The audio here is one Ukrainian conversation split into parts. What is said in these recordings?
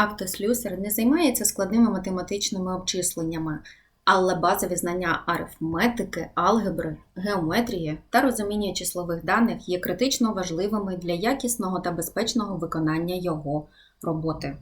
Автослюсер не займається складними математичними обчисленнями, але базові знання арифметики, алгебри, геометрії та розуміння числових даних є критично важливими для якісного та безпечного виконання його роботи.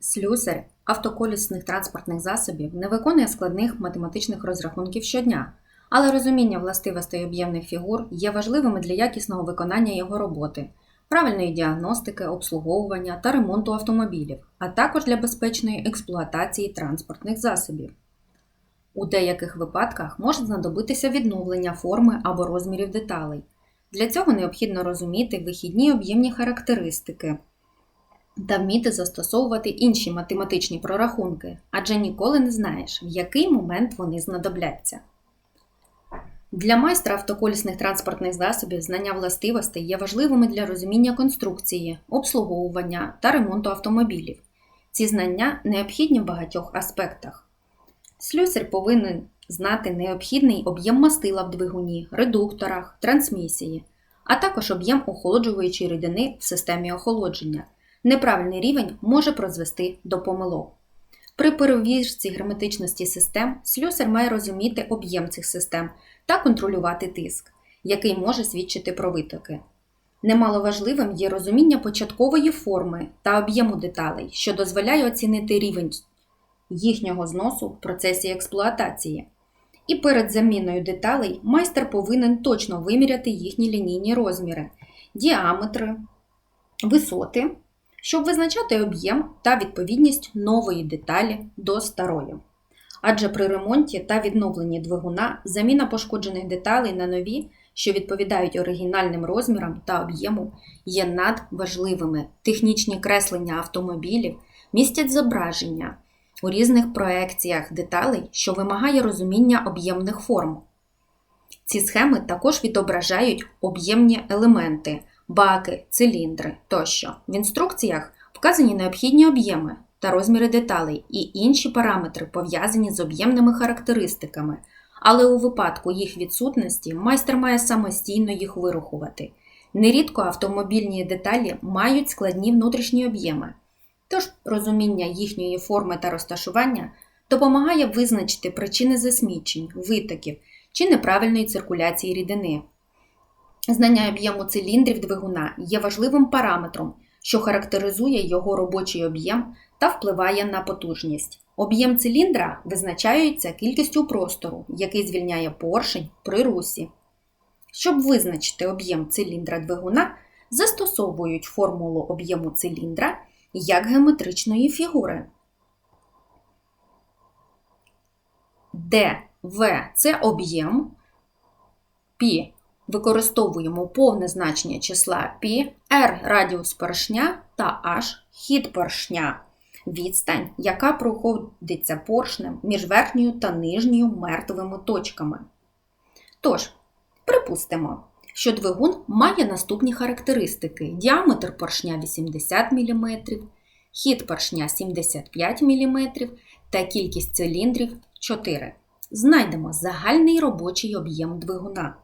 Слюсар автоколісних транспортних засобів не виконує складних математичних розрахунків щодня, але розуміння властивостей об'ємних фігур є важливими для якісного виконання його роботи, правильної діагностики, обслуговування та ремонту автомобілів, а також для безпечної експлуатації транспортних засобів. У деяких випадках може знадобитися відновлення форми або розмірів деталей. Для цього необхідно розуміти вихідні об'ємні характеристики та вміти застосовувати інші математичні прорахунки, адже ніколи не знаєш, в який момент вони знадобляться. Для майстра автоколісних транспортних засобів знання властивостей є важливими для розуміння конструкції, обслуговування та ремонту автомобілів. Ці знання необхідні в багатьох аспектах. Слюсар повинен знати необхідний об'єм мастила в двигуні, редукторах, трансмісії, а також об'єм охолоджуючої рідини в системі охолодження. Неправильний рівень може призвести до помилок. При перевірці герметичності систем слюсар має розуміти об'єм цих систем та контролювати тиск, який може свідчити про витоки. Немаловажливим є розуміння початкової форми та об'єму деталей, що дозволяє оцінити рівень їхнього зносу в процесі експлуатації. І перед заміною деталей майстер повинен точно виміряти їхні лінійні розміри, діаметри, висоти, щоб визначати об'єм та відповідність нової деталі до старої. Адже при ремонті та відновленні двигуна заміна пошкоджених деталей на нові, що відповідають оригінальним розмірам та об'єму, є надважливими. Технічні креслення автомобілів містять зображення у різних проекціях деталей, що вимагає розуміння об'ємних форм. Ці схеми також відображають об'ємні елементи, баки, циліндри тощо. В інструкціях вказані необхідні об'єми та розміри деталей і інші параметри, пов'язані з об'ємними характеристиками, але у випадку їх відсутності майстер має самостійно їх вирахувати. Нерідко автомобільні деталі мають складні внутрішні об'єми, тож розуміння їхньої форми та розташування допомагає визначити причини засмічень, витоків чи неправильної циркуляції рідини. Знання об'єму циліндрів двигуна є важливим параметром, що характеризує його робочий об'єм та впливає на потужність. Об'єм циліндра визначається кількістю простору, який звільняє поршень при русі. Щоб визначити об'єм циліндра двигуна, застосовують формулу об'єму циліндра як геометричної фігури. Де В це об'єм, π використовуємо повне значення числа π, r радіус поршня та h хід поршня. Відстань, яка проходиться поршнем між верхньою та нижньою мертвими точками. Тож, припустимо, що двигун має наступні характеристики: діаметр поршня 80 мм, хід поршня 75 мм та кількість циліндрів 4. Знайдемо загальний робочий об'єм двигуна.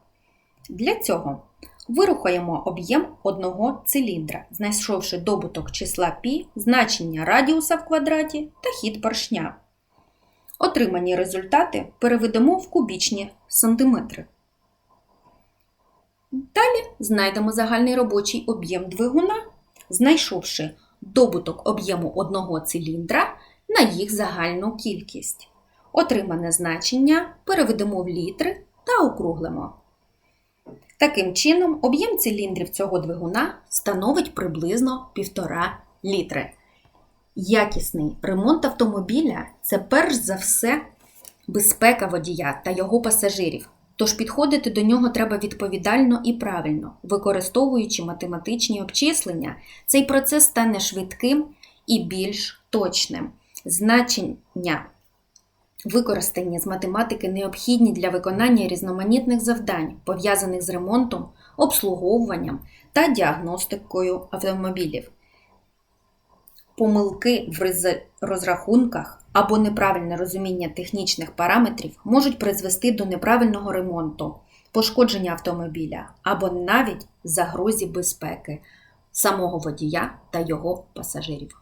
Для цього вирухаємо об'єм одного циліндра, знайшовши добуток числа π, значення радіуса в квадраті та хід поршня. Отримані результати переведемо в кубічні сантиметри. Далі знайдемо загальний робочий об'єм двигуна, знайшовши добуток об'єму одного циліндра на їх загальну кількість. Отримане значення переведемо в літри та округлимо. Таким чином, об'єм циліндрів цього двигуна становить приблизно 1,5 літри. Якісний ремонт автомобіля це перш за все безпека водія та його пасажирів. Тож підходити до нього треба відповідально і правильно, використовуючи математичні обчислення, цей процес стане швидким і більш точним. Значення Використані з математики необхідні для виконання різноманітних завдань, пов'язаних з ремонтом, обслуговуванням та діагностикою автомобілів. Помилки в розрахунках або неправильне розуміння технічних параметрів можуть призвести до неправильного ремонту, пошкодження автомобіля або навіть загрозі безпеки. самого водія та його пасажирів.